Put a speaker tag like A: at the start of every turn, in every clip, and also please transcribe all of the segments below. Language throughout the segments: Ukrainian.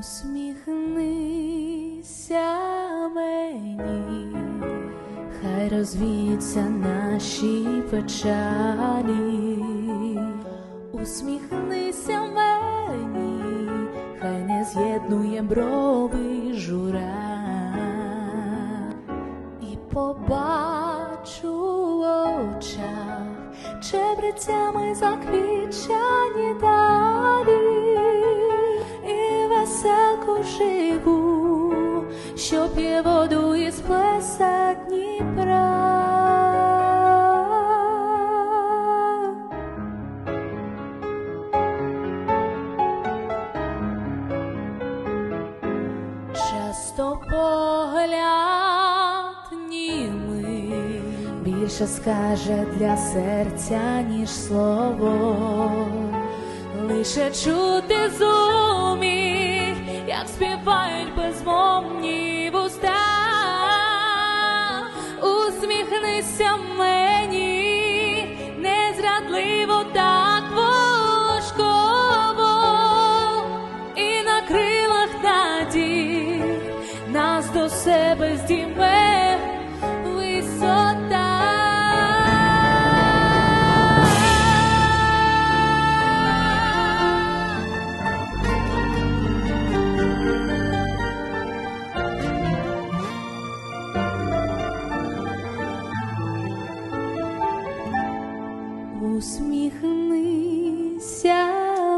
A: Усміхнися мені, хай розвіються наші печалі, усміхнися мені, хай не з'єднує брови жура, і побачу очах чебрецями заквіча. Живу, що п'є воду із плеса Дніпра. Часто погляд німий більше скаже для серця, ніж слово, лише чути зумі, усміхнися мені, незрадливо так важково. І на крилах надій нас до себе здійме Усміхнися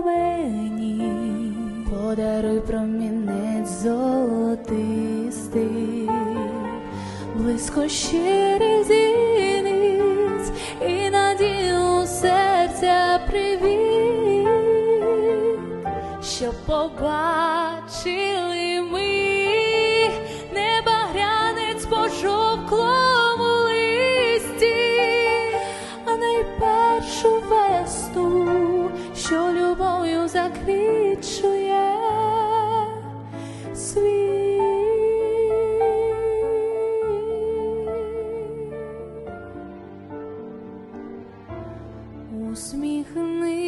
A: мені, подаруй промінець золотистий, близько щирих зіниць і надію серця привіт, щоб побачили Усміхнися.